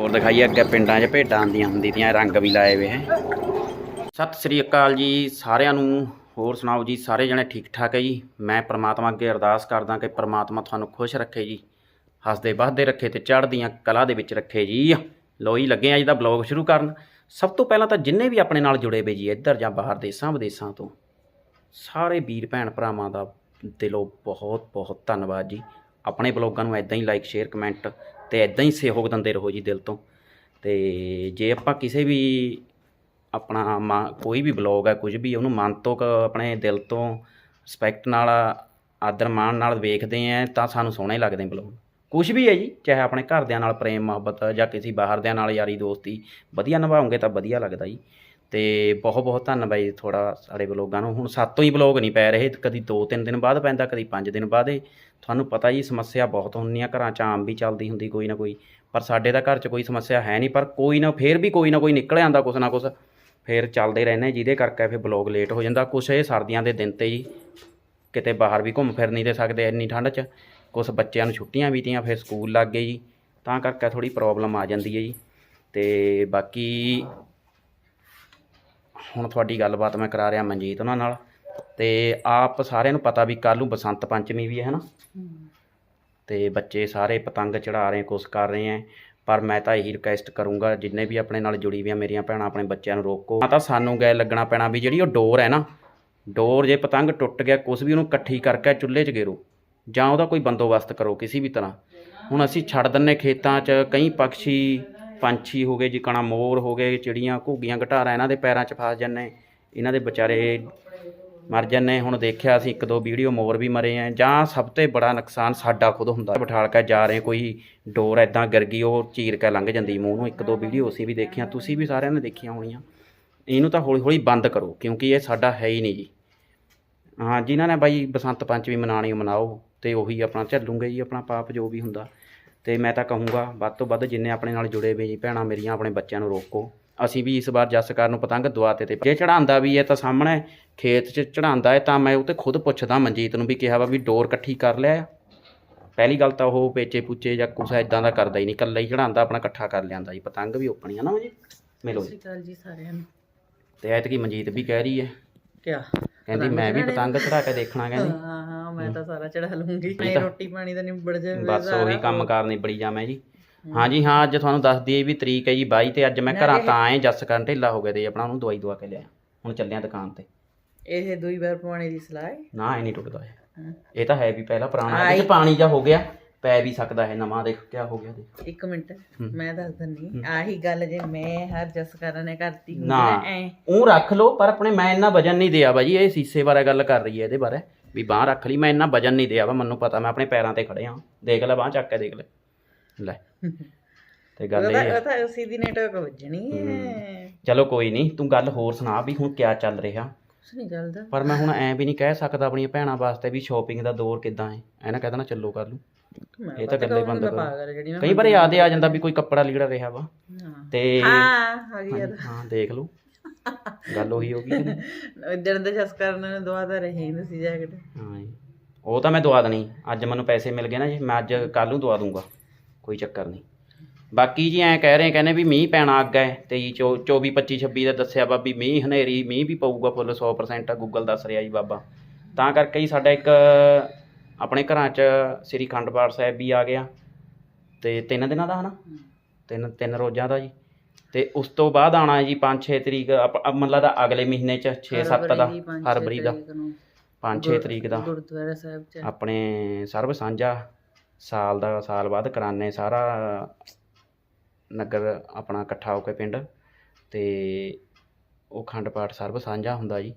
ਹੋਰ ਦਿਖਾਈਏ ਅੱਗੇ ਪਿੰਡਾਂ 'ਚ ਭੇਡਾਂ ਆਉਂਦੀਆਂ ਹੁੰਦੀ ਤੀਆਂ ਰੰਗ ਵੀ ਲਾਏ ਵੇ ਹੈ। ਸਤਿ ਸ੍ਰੀ ਅਕਾਲ ਜੀ ਸਾਰਿਆਂ ਨੂੰ, ਹੋਰ ਸੁਣਾਓ ਜੀ, ਸਾਰੇ ਜਣੇ ਠੀਕ ਠਾਕ ਹੈ ਜੀ? ਮੈਂ ਪ੍ਰਮਾਤਮਾ ਅੱਗੇ ਅਰਦਾਸ ਕਰਦਾ ਕਿ ਪ੍ਰਮਾਤਮਾ ਤੁਹਾਨੂੰ ਖੁਸ਼ ਰੱਖੇ ਜੀ। ਹੱਸਦੇ ਵੱਸਦੇ ਰੱਖੇ ਤੇ ਚੜ੍ਹਦੀਆਂ ਕਲਾ ਦੇ ਵਿੱਚ ਰੱਖੇ ਜੀ। ਲੋ ਜੀ, ਲੱਗੇ ਆ ਅੱਜ ਦਾ ਬਲੌਗ ਸ਼ੁਰੂ ਕਰਨ। ਸਭ ਤੋਂ ਪਹਿਲਾਂ ਤਾਂ ਜਿੰਨੇ ਵੀ ਆਪਣੇ ਨਾਲ ਜੁੜੇ ਵੇ ਜੀ, ਇੱਧਰ ਜਾਂ ਬਾਹਰ ਦੇਸ਼ਾਂ ਵਿਦੇਸ਼ਾਂ ਤੋਂ, ਸਾਰੇ ਵੀਰ ਭੈਣ ਭਰਾਵਾਂ ਦਾ ਦਿਲੋਂ ਬਹੁਤ ਬਹੁਤ ਧੰਨਵਾਦ ਜੀ। ਆਪਣੇ ਬਲੌਗਾਂ ਨੂੰ ਐਦਾਂ ਹੀ ਲਾਈਕ ਸ਼ੇਅਰ ਕਮੈਂਟ ਤੇ ਐਦਾਂ ਹੀ ਸਹਿਯੋਗ ਦਿੰਦੇ ਰਹੋ ਜੀ ਦਿਲ ਤੋਂ। ਤੇ ਜੇ ਆਪਾਂ ਕਿਸੇ ਵੀ ਆਪਣਾ ਮਾ- ਕੋਈ ਵੀ ਬਲੌਗ ਹੈ, ਕੁਝ ਵੀ, ਉਹਨੂੰ ਮਨ ਤੋਂ ਆਪਣੇ ਦਿਲ ਤੋਂ ਰਿਸਪੈਕਟ ਨਾਲ, ਆਦਰ ਮਾਣ ਨਾਲ ਵੇਖਦੇ ਆ, ਤਾਂ ਸਾਨੂੰ ਸੋਹਣੇ ਲੱਗਦੇ ਬਲੌਗ। ਕੁਝ ਵੀ ਹੈ ਜੀ, ਚਾਹੇ ਆਪਣੇ ਘਰਦਿਆਂ ਨਾਲ ਪ੍ਰੇਮ ਮੁਹੱਬਤ ਜਾਂ ਕਿਸੇ ਬਾਹਰਦਿਆਂ ਨਾਲ, ਯਾਰੀ ਦੋਸਤੀ, ਵਧੀਆ ਨਿਭਾਉਂਗੇ ਤਾਂ ਵਧੀਆ ਲੱਗਦਾ ਜੀ। ਤੇ ਬਹੁਤ ਬਹੁਤ ਧੰਨਵਾਦ ਜੀ ਥੋੜਾ ਸਾਡੇ ਬਲੌਗਾਂ ਨੂੰ। ਹੁਣ ਸਾਤੋਂ ਹੀ ਬਲੌਗ ਨਹੀਂ ਪੈ ਰਹੇ, ਕਦੀ 2-3 ਦਿਨ ਬਾਅਦ ਪੈਂਦਾ, ਕਦੀ 5 ਦਿਨ ਬਾਅਦ ਇਹ ਤੁਹਾਨੂੰ ਪਤਾ ਜੀ ਸਮੱਸਿਆ ਬਹੁਤ ਹੁੰਦੀਆਂ, ਘਰਾਂ 'ਚ ਆਮ ਵੀ ਚੱਲਦੀ ਹੁੰਦੀ ਕੋਈ ਨਾ ਕੋਈ। ਪਰ ਸਾਡੇ ਦਾ ਘਰ 'ਚ ਕੋਈ ਸਮੱਸਿਆ ਹੈ ਨਹੀਂ, ਪਰ ਕੋਈ ਨਾ, ਫੇਰ ਵੀ ਕੋਈ ਨਾ ਕੋਈ ਨਿਕਲ ਆਂਦਾ ਕੁਛ ਨਾ ਕੁਛ। ਫੇਰ ਚੱਲਦੇ ਰਹਿੰਦੇ ਜਿਹਦੇ ਕਰਕੇ ਫਿਰ ਬਲੌਗ ਲੇਟ ਹੋ ਜਾਂਦਾ। ਕੁਛ ਇਹ ਸਰਦੀਆਂ ਦੇ ਦਿਨ ਤੇ ਜੀ ਕਿਤੇ ਬਾਹਰ ਵੀ ਘੁੰਮ ਫਿਰ ਨਹੀਂ ਦੇ ਸਕਦੇ ਇੰਨੀ ਠੰਡ 'ਚ। ਕੁਛ ਬੱਚਿਆਂ ਨੂੰ ਛੁੱਟੀਆਂ ਵੀ ਤੀਆਂ ਫਿਰ ਸਕੂਲ ਲੱਗ ਗਏ ਜੀ। ਤਾਂ ਕਰਕੇ ਥੋੜੀ ਪ੍ਰੋਬਲਮ ਆ ਜਾਂਦੀ ਹੈ ਜੀ। ਤੇ ਬਾਕੀ ਹੁਣ ਤੁਹਾਡੀ ਗੱਲਬਾਤ ਮੈਂ ਕਰਾ ਰਿਹਾ ਮਨਜੀਤ ਉਹਨਾਂ ਨਾਲ। ਤੇ ਆਪ ਸਾਰਿਆਂ ਨੂੰ ਪਤਾ ਵੀ ਕੱਲ੍ਹ ਨੂੰ ਬਸੰਤ ਪੰਚਮੀ ਵੀ ਹੈ ਹਨਾ? ਤੇ ਬੱਚੇ ਸਾਰੇ ਪਤੰਗ ਚੜਾ ਰਹੇ, ਕੁਛ ਕਰ ਰਹੇ ਹੈ ਪਰ ਮੈਂ ਤਾਂ ਇਹੀ ਰਿਕਵੈਸਟ ਕਰੂੰਗਾ, ਜਿੰਨੇ ਵੀ ਆਪਣੇ ਨਾਲ ਜੁੜੀ ਵੀਆਂ ਮੇਰੀਆਂ ਭੈਣਾਂ, ਆਪਣੇ ਬੱਚਿਆਂ ਨੂੰ ਰੋਕੋ। ਤਾਂ ਸਾਨੂੰ ਗਏ ਲੱਗਣਾ ਪੈਣਾ ਵੀ ਜਿਹੜੀ ਉਹ ਡੋਰ ਹੈ ਨਾ, ਡੋਰ ਜੇ ਪਤੰਗ ਟੁੱਟ ਗਿਆ, ਕੁਛ ਵੀ ਉਹਨੂੰ ਇਕੱਠੀ ਕਰਕੇ ਚੁੱਲ੍ਹੇ 'ਚ ਗੇਰੋ। ਜਾਂ ਉਹਦਾ ਕੋਈ ਬੰਦੋਬਸਤ ਕਰੋ ਕਿਸੇ ਵੀ ਤਰ੍ਹਾਂ। ਹੁਣ ਅਸੀਂ ਛੱਡ ਦਿੰਨੇ ਖੇਤਾਂ 'ਚ, ਕਈ ਪੰਛੀ ਪੰਛੀ ਹੋ ਗਏ ਜੀ ਕਣਾ ਮੋਰ ਹੋ ਗਏ, ਚਿੜੀਆਂ, ਘੁੱਗੀਆਂ, ਘਟਾਰਾ, ਇਹਨਾਂ ਦੇ ਪੈਰਾਂ 'ਚ ਫਸ ਜਾਂਦੇ ਇਹਨਾਂ ਦੇ ਵਿਚਾਰੇ ਮਰ ਜਾਂਦੇ ਹੁਣ ਦੇਖਿਆ ਅਸੀਂ, ਇੱਕ ਦੋ ਵੀਡੀਓ ਮੋਰ ਵੀ ਮਰੇ ਆ। ਜਾਂ ਸਭ ਤੋਂ ਬੜਾ ਨੁਕਸਾਨ ਸਾਡਾ ਖੁਦ ਹੁੰਦਾ। ਬਿਠਾਲ ਕੇ ਜਾ ਰਹੇ ਕੋਈ ਡੋਰ ਐਦਾਂ ਗਿਰ ਗਈ, ਉਹ ਚੀਰ ਕੇ ਲੰਘ ਜਾਂਦੀ ਮੂੰਹ ਨੂੰ। ਇੱਕ ਦੋ ਵੀਡੀਓ ਅਸੀਂ ਵੀ ਦੇਖੀਆਂ, ਤੁਸੀਂ ਵੀ ਸਾਰਿਆਂ ਨੇ ਦੇਖੀਆਂ ਹੋਣੀਆਂ। ਇਹਨੂੰ ਤਾਂ ਹੌਲੀ ਹੌਲੀ ਬੰਦ ਕਰੋ, ਕਿਉਂਕਿ ਇਹ ਸਾਡਾ ਹੈ ਹੀ ਨਹੀਂ ਜੀ। ਹਾਂ, ਜਿਨ੍ਹਾਂ ਨੇ ਬਾਈ ਬਸੰਤ ਪੰਚਮੀ ਮਨਾਣੀ ਮਨਾਓ। ਤੇ ਉਹੀ ਆਪਣਾ ਝੱਲੂਗੇ ਜੀ ਆਪਣਾ ਪਾਪ ਜੋ ਵੀ ਹੁੰਦਾ। ਤੇ ਮੈਂ ਤਾਂ ਕਹੂੰਗਾ ਵੱਧ ਤੋਂ ਵੱਧ ਜਿੰਨੇ ਆਪਣੇ ਨਾਲ ਜੁੜੇ ਹੋਏ ਜੀ ਭੈਣਾਂ ਮੇਰੀਆਂ ਆਪਣੇ ਬੱਚਿਆਂ ਨੂੰ ਰੋਕੋ। ਅਸੀਂ ਵੀ ਇਸ ਵਾਰ ਜਸਕਾਰ ਨੂੰ ਪਤੰਗ ਦਵਾਤੇ ਤੇ ਜੇ ਚੜਾਉਂਦਾ ਵੀ ਹੈ ਤਾਂ ਸਾਹਮਣੇ ਖੇਤ 'ਚ ਚੜਾਉਂਦਾ ਹੈ ਤਾਂ ਮੈਂ ਉਹ ਤੇ ਖੁਦ ਪੁੱਛਦਾ ਮਨਜੀਤ ਨੂੰ ਵੀ ਕਿਹਾ ਵਾ ਵੀ ਡੋਰ ਇਕੱਠੀ ਕਰ ਲਿਆ ਪਹਿਲੀ ਗੱਲ ਤਾਂ ਉਹ ਪੇਚੇ ਪੁੱਚੇ ਜਾਂ ਕੁਛ ਇਦਾਂ ਦਾ ਕਰਦਾ ਹੀ ਨਹੀਂ ਇਕੱਲਾ ਹੀ ਚੜਾਉਂਦਾ ਆਪਣਾ ਇਕੱਠਾ ਕਰ ਲਿਆਂਦਾ ਜੀ। ਪਤੰਗ ਵੀ ਓਪਣੀ ਆ ਨਾ ਜੀ ਮਿਲੋ ਜੀ। ਅਕਾਲ ਜੀ ਸਾਰਿਆਂ ਨੂੰ। ਤੇ ਐਤਕੀ ਮਨਜੀਤ ਵੀ ਕਹਿ ਰਹੀ ਹੈ। ਕਿਆ? ਕਹਿੰਦੀ ਮੈਂ ਵੀ ਪਤੰਗ ਚੜਾ ਕੇ ਦੇਖਣਾ ਕਹਿੰਦੀ। ਹਾਂ ਹਾਂ ਮੈਂ ਤਾਂ ਸਾਰਾ ਚੜਾ ਲੂੰਗੀ। ਮੈਂ ਰੋਟੀ ਪਾਣੀ ਦਾ ਨਿਬੜ ਜਾਵੇ ਬਸ ਉਹੀ ਕੰਮ ਕਾਰ ਨਿਬੜੀ ਜਾਵੇਂ ਜੀ। ਹਾਂਜੀ ਹਾਂ ਅੱਜ ਤੁਹਾਨੂੰ ਦੱਸ ਦਈਏ ਵੀ ਤਰੀਕ ਹੈ ਜੀ 22 ਤੇ ਅੱਜ ਮੈਂ ਘਰਾਂ ਤਾਂ ਆਏ ਜੱਸ ਕਰਨ ਢਿੱਲਾ ਹੋ ਗਿਆ ਤੇ ਆਪਣਾ ਉਹਨੂੰ ਦਵਾਈ ਦਵਾ ਕੇ ਲਿਆ ਹੁਣ ਚੱਲਿਆ ਦੁਕਾਨ ਤੇ। ਇਹ ਦੁਈ ਵਾਰ ਪਵਾਉਣੇ ਦੀ ਸਲਾਹ ਹੈ? ਨਾ ਇਹ ਨਹੀਂ ਟੁੱਟਦਾ ਇਹ। ਇਹ ਤਾਂ ਹੈ ਵੀ ਪਹਿਲਾਂ ਪੁਰਾਣਾ ਇਹਦੇ 'ਚ ਪਾਣੀ ਜਾ ਹੋ ਗਿਆ ਪੈ ਵੀ ਸਕਦਾ ਹੈ ਨਵਾਂ ਦੇਖ ਕਿਆ ਹੋ ਗਿਆ ਦੇਖ। ਇੱਕ ਮਿੰਟ ਮੈਂ ਦੱਸ ਦਿੰਨੀ ਆਹੀ ਗੱਲ ਜੇ ਮੈਂ ਹਰ ਜਸਕਰਨ ਨੇ ਕਰਤੀ ਹੁੰਦੀ ਐ। ਉਹ ਰੱਖ ਲਓ ਪਰ ਆਪਣੇ ਮੈਂ ਇੰਨਾ ਵਜਨ ਨਹੀਂ ਦਿਆ ਬਾਜੀ ਇਹ ਸੀਸੇ ਬਾਰੇ ਗੱਲ ਕਰ ਰਹੀ ਹੈ ਇਹਦੇ ਬਾਰੇ। ਵੀ ਬਾਹ ਰੱਖ ਲਈ ਮੈਂ ਇੰਨਾ ਵਜਨ ਨਹੀਂ ਦਿਆ ਵਾ ਮੈਨੂੰ ਪਤਾ ਮੈਂ ਆਪਣੇ ਪੈਰਾਂ ਤੇ ਖੜਿਆ। ਦੇਖ ਲੈ ਬਾਹ ਚੱਕ ਕੇ ਦੇਖ ਲੈ। ਲੈ। ਤੇ ਗੱਲ ਇਹ ਹੈ। ਤਾਂ ਉਸੇ ਦੀ ਨੈਟਵਰਕ ਵੱਜਣੀ ਹੈ। ਚਲੋ ਕੋਈ ਨਹੀਂ ਤੂੰ ਗੱਲ ਹੋਰ ਸੁਣਾ ਵੀ ਹੁਣ ਕਿਆ ਚੱਲ ਰਿਹਾ। ਕੁਛ ਨਹੀਂ ਚੱਲਦਾ। ਪਰ ਮੈਂ ਹੁਣ ਐ ਵੀ ਨਹੀਂ ਕਹਿ ਸਕਦਾ ਆਪਣੀਆਂ ਭੈਣਾਂ ਵਾਸਤੇ ਵੀ ਸ਼ਾਪਿੰਗ ਦਾ ਦੌਰ ਕਿਦਾਂ ਹੈ। ਐ ਨਾ ਕਹਿ ਦੇਣਾ ਚੱਲੋ ਕਰ ਲੂ ਇਹ ਤਾਂ ਗੱਲੇ ਬੰਦ ਕਰੋ ਕਈ ਵਾਰ ਯਾਦ ਆ ਜਾਂਦਾ ਵੀ ਕੋਈ ਕੱਪੜਾ ਲੀੜਾ ਰਿਹਾ ਵਾ। ਤੇ ਹਾਂ ਆ। ਹਾਂ ਦੇਖ ਲਓ ਗੱਲ ਉਹੀ ਹੋ ਗਈ? ਇਧਰ ਦੇ ਜਸਕਰਨ ਨੇ ਦੁਆ ਤਾਂ ਰਹੀ ਨਹੀਂ ਸੀ ਜੈਕਟ ਹਾਂ ਜੀ। ਉਹ ਤਾਂ ਮੈਂ ਦਵਾ ਦੇਣੀ। ਅੱਜ ਮੈਨੂੰ ਪੈਸੇ ਮਿਲ ਗਏ ਨਾ ਜੀ ਮੈਂ ਅੱਜ ਕੱਲ ਨੂੰ ਦਵਾ ਦੂੰਗਾ ਕੋਈ ਚੱਕਰ ਨਹੀਂ। ਬਾਕੀ ਜੀ ਐਂ ਕਹਿ ਰਹੇ ਕਹਿੰਦੇ ਵੀ ਮੀਂਹ ਪੈਣਾ ਅੱਗਾ ਹੈ 23 ਚੌ 24 25 26 ਦਾ ਦੱਸਿਆ ਵਾ ਵੀ ਮੀਂਹ ਹਨੇਰੀ ਮੀਂਹ ਵੀ ਪਊਗਾ ਫੁੱਲ 100% ਗੂਗਲ ਦੱਸ ਰਿਹਾ ਜੀ ਬਾਬਾ। ਤਾਂ ਕਰਕੇ ਹੀ ਸਾਡਾ ਇੱਕ ਆਪਣੇ ਘਰਾਂ 'ਚ ਸ੍ਰੀ ਖੰਡ ਪਾਠ ਸਾਹਿਬ ਵੀ ਆ ਗਿਆ। ਤੇ ਤਿੰਨ ਦਿਨਾਂ ਦਾ ਹਨਾ? ਤਿੰਨ ਤਿੰਨ ਰੋਜ਼ਾਂ ਦਾ ਜੀ। ਤੇ ਉਸ ਤੋਂ ਬਾਅਦ ਆਣਾ ਜੀ 5-6 ਤਰੀਕ ਮਤਲਬ ਦਾ ਅਗਲੇ ਮਹੀਨੇ 'ਚ 6-7 ਦਾ ਫਰਵਰੀ ਦਾ। 5-6 ਤਰੀਕ ਦਾ। ਗੁਰਦੁਆਰਾ ਸਾਹਿਬ ਚ। ਆਪਣੇ ਸਰਬ ਸਾਂਝਾ ਸਾਲ ਦਾ ਸਾਲ ਬਾਅਦ ਕਰਾਨੇ ਸਾਰਾ ਨਗਰ ਆਪਣਾ ਇਕੱਠਾ ਹੋ ਕੇ ਪਿੰਡ। ਤੇ ਉਹ ਖੰਡ ਪਾਠ ਸਰਬ ਸਾਂਝਾ ਹੁੰਦਾ ਜੀ।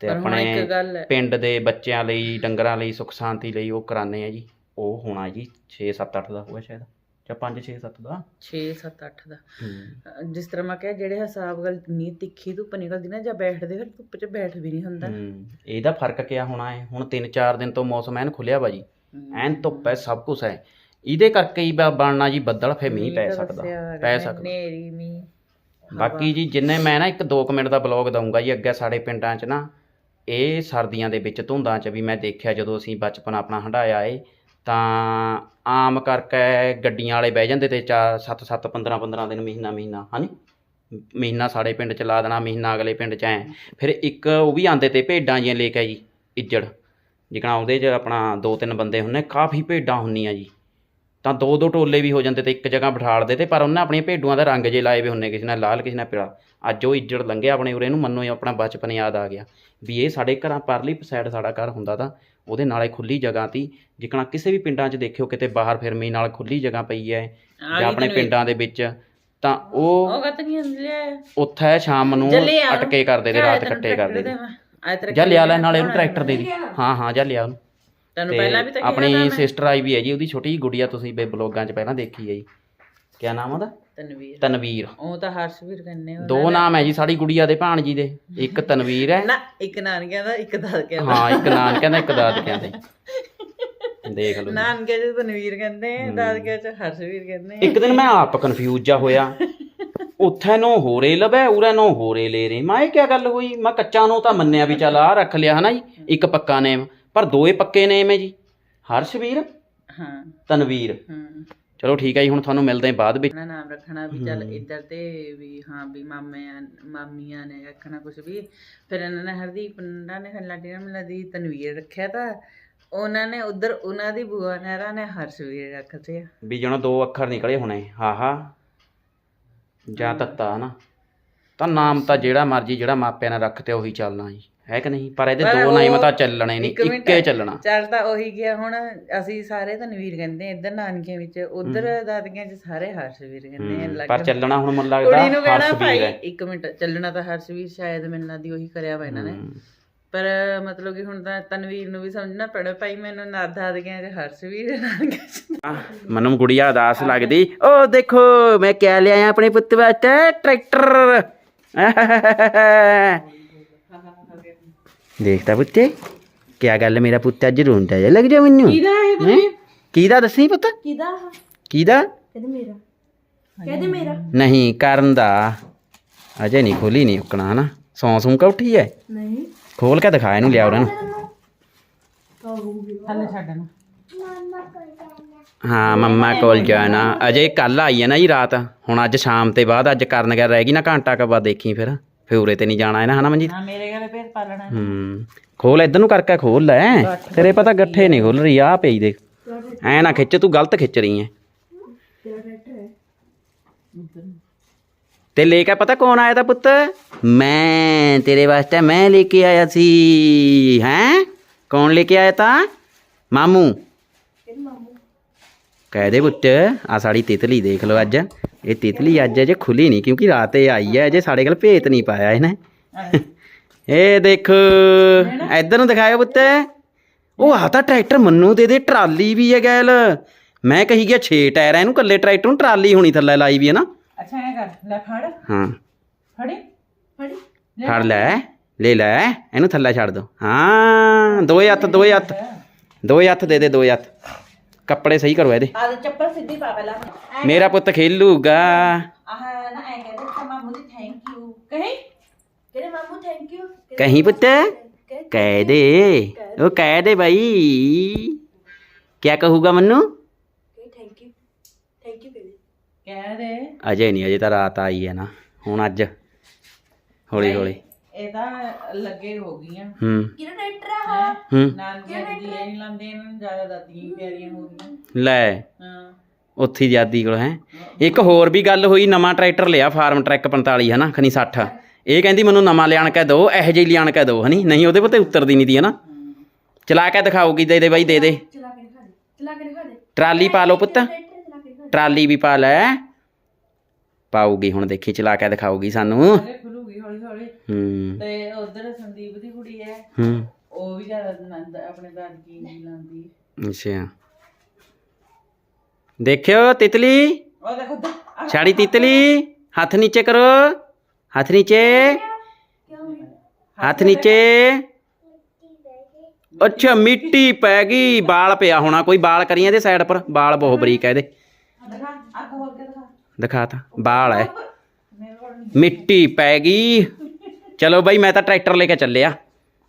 ਤੇ ਆਪਣੇ ਪਿੰਡ ਦੇ ਬੱਚਿਆਂ ਲਈ ਡੰਗਰਾਂ ਲਈ ਸੁੱਖ ਸ਼ਾਂਤੀ ਲਈ ਉਹ ਕਰਾਨੇ ਆ ਜੀ। ਉਹ ਹੋਣਾ ਜੀ 6 7 8 ਦਾ ਹੋਇਆ ਸ਼ਾਇਦ। ਜਾਂ 5 6 7 ਦਾ? 6 7 8 ਦਾ। ਅਹ ਜਿਸ ਤਰ੍ਹਾਂ ਮੈਂ ਕਿਹਾ ਜਿਹੜੇ ਹਿਸਾਬ ਗੱਲ ਨੀ ਤਿੱਖੀ ਧੁੱਪ ਨਿਕਲਦੀ ਨਾ ਜਾਂ ਬੈਠਦੇ ਫਿਰ ਧੁੱਪ 'ਚ ਬੈਠ ਵੀ ਨਹੀਂ ਹੁੰਦਾ। ਹੂੰ। ਇਹਦਾ ਫ਼ਰਕ ਕਿਆ ਹੋਣਾ ਹੈ? ਹੁਣ 3-4 ਦਿਨ ਤੋਂ ਮੌਸਮ ਐਨ ਖੁੱਲਿਆ ਵਾ ਜੀ। ਐਨ ਧੁੱਪ ਹੈ ਸਭ ਕੁਝ ਹੈ। ਇਹਦੇ ਕਰਕੇ ਹੀ ਬ- ਬਣਨਾ ਜੀ ਬੱਦਲ ਫੇ ਮੀਂਹ ਪੈ ਸਕਦਾ ਪੈ ਮੈਂ, ਸਕਦਾ। ਹਨੇਰੀ ਮੀਂਹ ਬਾਕੀ ਜੀ ਜਿੰਨੇ ਮੈਂ ਨਾ ਇੱਕ 2 ਮਿੰਟ ਦਾ ਬਲੌਗ ਦਊਂਗਾ ਜੀ ਅੱਗੇ ਸਾਡੇ ਪਿੰਡਾਂ 'ਚ ਨਾ ਇਹ ਸਰਦੀਆਂ ਦੇ ਵਿੱਚ ਧੁੰਦਾਂ 'ਚ ਵੀ ਮੈਂ ਦੇਖਿਆ ਜਦੋਂ ਅਸੀਂ ਬਚਪਨ ਆਪਣਾ ਹੰਡਾਇਆ ਏ ਤਾਂ ਆਮ ਕਰਕੇ ਗੱਡੀਆਂ ਵਾਲੇ ਬਹਿ ਜਾਂਦੇ ਤੇ ਚਾਰ 7 7 15 15 ਦਿਨ ਮਹੀਨਾ ਮਹੀਨਾ ਹਾਂਜੀ ਮਹੀਨਾ ਸਾਡੇ ਪਿੰਡ ਚ ਲਾ ਦੇਣਾ, ਮਹੀਨਾ ਅਗਲੇ ਪਿੰਡ ਚ ਐ। ਫਿਰ ਇੱਕ ਉਹ ਵੀ ਆਂਦੇ ਤੇ ਭੇਡਾਂ ਜੀਆਂ ਲੈ ਕੇ ਜੀ ਇੱਜੜ। ਜਿਕਣਾ ਉਹਦੇ 'ਚ ਆਪਣਾ ਦੋ ਤਿੰਨ ਬੰਦੇ ਹੁੰਨੇ ਕਾਫੀ ਭੇਡਾਂ ਹੁੰਨੀਆਂ ਜੀ। ਤਾਂ ਦੋ ਦੋ ਟੋਲੇ ਵੀ ਹੋ ਜਾਂਦੇ ਤੇ ਇੱਕ ਜਗ੍ਹਾ ਬਿਠਾਲਦੇ ਤੇ ਪਰ ਉਹਨਾਂ ਆਪਣੀਆਂ ਭੇਡੂਆਂ ਦਾ ਰੰਗ ਜੇ ਲਾਏ ਵੇ ਹੁੰਨੇ ਕਿਸੇ ਨਾਲ ਲਾਲ ਕਿਸੇ ਨਾਲ ਪੀਲਾ ਅੱਜ ਉਹ ਇੱਜੜ ਲੰਘਿਆ ਆਪਣੇ ਉਰੇ ਨੂੰ ਮੰਨੋ ਆਪਣਾ ਬਚਪਨ ਯਾਦ ਆ ਗਿਆ। ਵੀ ਇਹ ਸਾਡੇ ਘਰਾਂ ਪਰਲੀ ਸਾਈਡ ਸਾਡਾ ਘਰ ਹੁੰਦਾ ਤਾਂ ਉਹਦੇ ਨਾਲੇ ਖੁੱਲੀ ਜਗ੍ਹਾ ਤੀ ਜਿਕਣਾ ਕਿਸੇ ਵੀ ਪਿੰਡਾਂ 'ਚ ਦੇਖਿਓ ਕਿਤੇ ਬਾਹਰ ਫਿਰਮੀ ਨਾਲ ਖੁੱਲੀ ਜਗ੍ਹਾ ਪਈ ਹੈ ਜਾਂ ਆਪਣੇ ਪਿੰਡਾਂ ਦੇ ਵਿੱਚ ਤਾਂ ਉਹ ਉਹ ਕਤ ਨਹੀਂ ਹੁੰਦੇ ਉੱਥੇ ਸ਼ਾਮ ਨੂੰ ਅਟਕੇ ਕਰਦੇ ਤੇ ਰਾਤ ਕੱਟੇ ਕਰਦੇ ਜਾਂ ਲਿਆ ਲੈ ਨਾਲੇ ਉਹਨੂੰ ਟਰੈਕਟਰ ਦੇ ਦੀ। ਹਾਂ ਹਾਂ ਜਾਂ ਲਿਆ ਉਹਨੂੰ। ਤੈਨੂੰ ਪਹਿਲਾਂ ਵੀ ਤੇ ਤਾਂ ਆਪਣੀ ਸਿਸਟਰ ਆਈ ਵੀ ਹੈ ਜੀ ਉਹਦੀ ਛੋਟੀ ਜਿਹੀ ਗੁੜੀਆ ਤੁਸੀਂ ਬੇ ਬਲੌਗਾਂ 'ਚ ਪਹਿਲਾਂ ਦੇਖੀ ਹੈ ਜੀ। ਕਿਆ ਨਾਮ ਉਹਦਾ? ਤਨਵੀਰ। ਤਨਵੀਰ। ਉਹ ਤਾਂ ਹਰਸ਼ਵੀਰ ਕਹਿੰਦੇ ਉਹ ਦੋ ਨਾਮ ਹੈ ਜੀ ਸਾਡੀ ਗੁੜੀਆ ਦੇ ਭਾਣਜੀ ਦੇ। ਇੱਕ ਤਨਵੀਰ ਹੈ। ਨਾ ਇੱਕ ਨਾਨਕਿਆਂ ਦਾ ਇੱਕ ਦਾਦਕਿਆਂ ਦਾ ਹਾਂ ਇੱਕ ਨਾਨਕਿਆਂ ਦਾ ਇੱਕ ਦਾਦਕਿਆਂ ਦਾ ਜੀ। ਦੇਖ ਲਓ ਜੀ। ਨਾਨਕੇ ਚ ਤਨਵੀਰ ਕਹਿੰਦੇ ਦਾਦਕਿਆਂ ਚ ਹਰਸ਼ਵੀਰ ਕਹਿੰਦੇ। ਇੱਕ ਦਿਨ ਮੈਂ ਆਪ ਕਨਫਿਊਜ਼ ਜਾ ਹੋਇਆ। ਉੱਥੇ ਨੂੰ ਹੋਰੇ ਲਵੇ ਉਰੇ ਨੂੰ ਹੋਰੇ ਲੈ ਰਹੇ ਮੈਂ ਇਹ ਕੀ ਗੱਲ ਹੋਈ? ਮੈਂ ਕੱਚਾ ਨੂੰ ਤਾਂ ਮੰਨਿਆ ਵੀ ਚੱਲ ਆ ਰੱਖ ਲਿਆ ਹਨਾ ਜੀ ਇੱਕ ਪੱਕਾ ਨੇਮ। ਪਰ ਦੋਏ ਪੱਕੇ ਨੇਮ ਹੈ ਜੀ। ਹਰਸ਼ਵੀਰ ਹਾਂ। ਤਨਵੀਰ। ਹੂੰ। ਚਲੋ ਠੀਕ ਹੈ ਜੀ ਹੁਣ ਤੁਹਾਨੂੰ ਮਿਲਦੇ ਹਾਂ ਬਾਅਦ ਵਿੱਚ। ਆਪਣਾ ਨਾਮ ਰੱਖਣਾ ਵੀ ਚੱਲ ਇੱਧਰ ਤੇ ਵੀ ਹਾਂ ਵੀ ਮਾਮੇ ਆ- ਮਾਮੀਆਂ ਨੇ ਰੱਖਣਾ ਕੁਝ ਵੀ। ਫਿਰ ਇਹਨਾਂ ਨੇ ਹਰਦੀਪ ਨੰਦਾ ਨੇ ਲਾਡੀ ਨੇ ਦੀ ਤਨਵੀਰ ਰੱਖਿਆ ਤਾਂ। ਉਹਨਾਂ ਨੇ ਉਧਰ ਉਹਨਾਂ ਦੀ ਬੂਆ ਨਹਿਰਾ ਨੇ ਹਰਸ਼ਵੀਰ ਰੱਖਤੇ ਆ। ਵੀ ਜਣਾ ਦੋ ਅੱਖਰ ਨਿਕਲੇ ਹੋਣੇ ਹਾਹਾ ਜਾਂ ਤੱਤਾ ਹਨਾ। ਤਾਂ ਨਾਮ ਤਾਂ ਜਿਹੜਾ ਮਰਜ਼ੀ ਜਿਹੜਾ ਮਾਪਿਆਂ ਨੇ ਰੱਖਤੇ ਉਹੀ ਚੱਲਣਾ ਜੀ। ਹੈ ਕਿ ਨਹੀਂ? ਪਰ ਇਹਦੇ ਪਰ ਦੋ ਉਹ- ਤਾਂ ਚੱਲਣੇ ਨਹੀਂ ਇੱਕ ਮਿੰਟ। ਇੱਕੇ ਚੱਲਣਾ। ਚੱਲ ਤਾਂ ਉਹੀ ਗਿਆ ਹੁਣ ਅਸੀਂ ਸਾਰੇ ਤਨਵੀਰ ਕਹਿੰਦੇ ਇੱਧਰ ਨਾਨਕਿਆਂ ਵਿੱਚ ਉਧਰ ਦਾਦਕਿਆਂ ਚ ਸਾਰੇ ਹਰਸ਼ਵੀਰ ਕਹਿੰਦੇ ਆ ਹੂੰ, ਅਲੱਗ ਪਰ ਚੱਲਣਾ ਹੁਣ ਮੈਨੂੰ ਲੱਗਦਾ ਕੁੜੀ ਨੂੰ ਕਹਿਣਾ ਭਾਈ ਹਰਸ਼ਵੀਰ ਹੈ। ਇੱਕ ਮਿੰਟ ਚੱਲਣਾ ਤਾਂ ਹਰਸ਼ਵੀਰ ਸ਼ਾਇਦ ਮੈਨੂੰ ਲੱਗਦੀ ਉਹੀ ਕਰਿਆ ਵਾ ਇਹਨਾਂ ਨੇ। ਪਰ ਮਤਲਬ ਕਿ ਹੁਣ ਤਾਂ ਤਨਵੀਰ ਨੂੰ ਵੀ ਸਮਝਣਾ ਪੈਣਾ ਭਾਈ ਮੈਨੂੰ ਨਾ ਦਾਦਕਿਆਂ ਚ ਹਰਸ਼ਵੀਰ ਨਾਨਕਿਆਂ ਚ ਆਹ, ਮੈਨੂੰ ਗੁੜੀਆ ਉਦਾਸ ਲੱਗਦੀ। ਓ ਦੇਖੋ ਮੈਂ ਕਿਆ ਲਿਆਇਆ ਆਪਣੇ ਪੁੱਤ ਵਾਸਤੇ ਟਰੈਕਟਰ। ਦੇਖਦਾ ਪੁੱਤੇ ਕਿਆ ਗੱਲ ਮੇਰਾ ਪੁੱਤ ਅੱਜ ਰੋਂਦਾ ਜਿਹਾ ਲੱਗ ਜਾ ਮੈਨੂੰ ਕਿਹਦਾ ਇਹ ਹੈਂ? ਕਿਹਦਾ ਦੱਸੀ ਪੁੱਤ ਕਿਹਦਾ ਕਿਹਦਾ ਕਹਿੰਦੇ ਮੇਰਾ ਕਹਿੰਦੇ ਮੇਰਾ ਨਹੀਂ ਕਰਨ ਦਾ ਅਜੇ ਨਹੀਂ ਖੋਲੀ ਨਹੀਂ ਉਕਣਾ ਹਨਾ ਸੌਂ ਸੂੰ ਕਾ ਉੱਠੀ ਐ ਨਹੀਂ ਖੋਲ ਕੇ ਦਿਖਾ ਇਹਨੂੰ ਲਿਆ ਉਹਨਾਂ ਨੂੰ ਥੱਲੇ ਛੱਡ ਨੂੰ ਹਾਂ ਮੰਮਾ ਕੋਲ ਜਾਣਾ ਅਜੇ ਕੱਲ ਆਈ ਹੈ ਨਾ ਜੀ ਰਾਤ ਹੁਣ ਅੱਜ ਸ਼ਾਮ ਤੇ ਬਾਅਦ ਅੱਜ ਕਰਨ ਗਿਆ ਰਹਿ ਗਈ ਨਾ ਘੰਟਾ ਕੁ ਬਾਅਦ ਦੇਖੀ ਫਿਰ ਫਿਰ ਉਰੇ ਤੇ ਨਹੀਂ ਜਾਣਾ ਹੈ ਨਾ ਹਨਾ ਮਨਜੀਤ ਨਾ ਮੇਰੇ ਘਰੇ ਫੇਰ ਪਾਲਣਾ ਹੂੰ ਖੋਲ ਇਧਰ ਨੂੰ ਕਰਕੇ ਖੋਲ ਲੈ। ਤੇਰੇ ਪਤਾ ਗੱਠੇ ਨਹੀਂ ਖੁੱਲ ਰਹੀ ਆ ਪਈ ਦੇਖ। ਐ ਨਾ ਖਿੱਚ ਤੂੰ ਗਲਤ ਖਿੱਚ ਰਹੀ ਐ। ਤੇਰਾ ਟਰੈਕਟਰ ਹੈ ਤੇ ਲੈ ਕੇ ਪਤਾ ਕੌਣ ਆਇਆ ਤਾ ਪੁੱਤ? ਮੈਂ ਤੇਰੇ ਵਾਸਤੇ ਮੈਂ ਲੈ ਕੇ ਆਇਆ ਸੀ। ਹੈਂ? ਕੌਣ ਲੈ ਕੇ ਆਇਆ ਤਾ? ਮਾਮੂ। ਕਹਿੰਦੇ ਮਾਮੂ? ਕਹਿ ਦੇ ਪੁੱਤ ਆ ਸਾਡੀ ਤਿਤਲੀ ਦੇਖ ਲਓ ਅੱਜ। ਇਹ ਤਿਤਲੀ ਅੱਜ ਅਜੇ ਖੁੱਲੀ ਨਹੀਂ ਕਿਉਂਕਿ ਰਾਤ ਇਹ ਆਈ ਹੈ ਅਜੇ ਸਾਡੇ ਕੋਲ ਭੇਤ ਨਹੀਂ ਪਾਇਆ ਇਹਨੇ। ਇਹ ਦੇਖੋ ਇੱਧਰ ਨੂੰ ਦਿਖਾਇਓ ਪੁੱਤ। ਉਹ ਆ ਤਾਂ ਟਰੈਕਟਰ ਮੰਨੂ ਦੇ ਦੇ ਟਰਾਲੀ ਵੀ ਹੈ ਗੈਲ। ਮੈਂ ਕਹੀ ਗਿਆ 6 ਟਾਇਰ ਇਹਨੂੰ ਕੱਲੇ ਟਰੈਕਟਰ ਨੂੰ ਟਰਾਲੀ ਹੋਣੀ ਥੱਲੇ ਲਾਈ ਵੀ ਹੈ ਨਾ। ਅੱਛਾ ਐ ਕਰ ਲੈ ਫੜ। ਹਾਂ। ਫੜੀ ਫੜੀ। ਫੜ ਲੈ ਲੈ ਲੈ ਇਹਨੂੰ ਥੱਲੇ ਛੱਡ ਦੋ। ਹਾਂ ਦੋਏ ਹੱਥ ਦੋਏ ਹੱਥ। ਦੋਏ ਹੱਥ ਦੇ ਦੇ ਦੋਏ ਹੱਥ। ਕੱਪੜੇ ਸਹੀ ਕਰੋ ਇਹਦੇ। ਆ ਚੱਪਲ ਸਿੱਧੀ ਪਾ ਪਹਿਲਾਂ। ਮੇਰਾ ਪੁੱਤ ਖੇਲੂਗਾ। ਆਹ ਨਾ ਐ ਕਹਿੰਦੇ ਮਾਮੂ ਜੀ ਥੈਂਕ ਯੂ ਕਹੇ? ਕਹਿੰਦੇ ਮਾਮੂ ਥੈਂਕ ਯੂ ਕਹੀਂ ਪੁੱਤ? ਕਹਿ ਦੇ। ਉਹ ਕਹਿ ਦੇ ਭਾਈ ਕੀ ਕਹੂਗਾ ਮੈਨੂੰ? ਕਹੇ ਥੈਂਕ ਯੂ ਥੈਂਕ ਯੂ ਕਹਿੰਦੇ ਕਹਿ ਦੇ। ਅਜੇ ਨਹੀਂ ਅਜੇ ਤਾਂ ਰਾਤ ਆਈ ਹੈ ਨਾ। ਹੁਣ ਅੱਜ। ਹੌਲੀ ਹੌਲੀ। ਇਹ ਤਾਂ ਲੱਗੇ ਹੋ ਗਈਆਂ। ਹੂੰ। ਕਿਹੜਾ ਟਰੈਕਟਰ ਆ? ਹੂੰ? ਨਾਨਕੇ ਦੀ ਇਹ ਨਹੀਂ ਲਾਂਦੇ ਇਹਨਾਂ ਨੂੰ ਜ਼ਿਆਦਾ ਦਾਦੀਆਂ ਹੀ ਪਿਆਰੀਆਂ ਹੋ ਗਈਆਂ। ਲੈ। ਹਾਂ। ਉੱਥੇ ਦੀ ਆਦੀ ਕੋਲ ਹੈ। ਇੱਕ ਹੋਰ ਵੀ ਗੱਲ ਹੋਈ ਨਵਾਂ ਟਰੈਕਟਰ ਲਿਆ ਫਾਰਮ ਟਰੈਕ 45 ਹਨਾ ਖਨੀ 60 ਇਹ ਕਹਿੰਦੀ ਮੈਨੂੰ ਨਵਾਂ ਲਿਆਣ ਕੇ ਦਿਓ ਇਹੋ ਜਿਹੀ ਲਿਆਣ ਕੇ ਦਿਓ ਹਨੀ? ਨਹੀਂ ਉਹਦੇ ਪਤੇ ਉੱਤਰਦੀ ਨਹੀਂ ਦੀ ਹਨਾ? ਚਲਾ ਕੇ ਦਿਖਾਓਗੀ ਦੇ ਦੇ ਬਾਈ ਦੇ ਦੇ। ਚਲਾ ਕੇ ਦਿਖਾ ਦੇ ਚਲਾ ਕੇ ਦਿਖਾ ਦੇ। ਟਰਾਲੀ ਪਾ ਲਓ ਪੁੱਤ। ਟਰਾਲੀ ਵੀ ਪਾ ਲੈ। ਪਾਉਗੀ ਹੁਣ ਦੇਖੀ ਚਲਾ ਕੇ ਦਿਖਾਉਗੀ ਸਾਨੂੰ। ਹਲੇ ਖੁੱਲੂਗੀ ਹੌਲੀ ਹੌਲੀ। ਹੂੰ। ਤੇ ਉਧਰ ਸੰਦੀਪ ਦੀ ਕੁੜੀ ਹੈ। ਹੂੰ। ਉਹ ਵੀ ਜ਼ਿਆਦਾ ਨੰਦ ਆਪਣੇ ਦਾਦਕੀ ਨਹੀਂ ਲਾਂਦੀ। ਅੱਛਾ। ਦੇਖਿਓ ਤਿਤਲੀ। ਉਹ ਦੇਖੋ ਛਾੜੀ ਤਿਤਲੀ। ਹੱਥ ਨੀਚੇ ਕਰੋ। ਹੱਥ ਨੀਚੇ। ਹੱਥ ਨੀਚੇ। ਅੱਛਾ, ਮਿੱਟੀ ਪੈ ਗਈ, ਬਾਲ ਪਿਆ ਹੋਣਾ। ਕੋਈ ਬਾਲ ਕਰੀਏ ਇਹਦੇ ਸਾਈਡ ਪਰ? ਬਾਲ ਬਹੁਤ ਬਰੀਕ ਹੈ ਇਹਦੇ। ਦਿਖਾ ਤਾ ਬਾਲ ਹੈ। ਮਿੱਟੀ ਪੈ ਗਈ। ਚਲੋ ਬਾਈ, ਮੈਂ ਤਾਂ ਟਰੈਕਟਰ ਲੈ ਕੇ ਚੱਲਿਆ।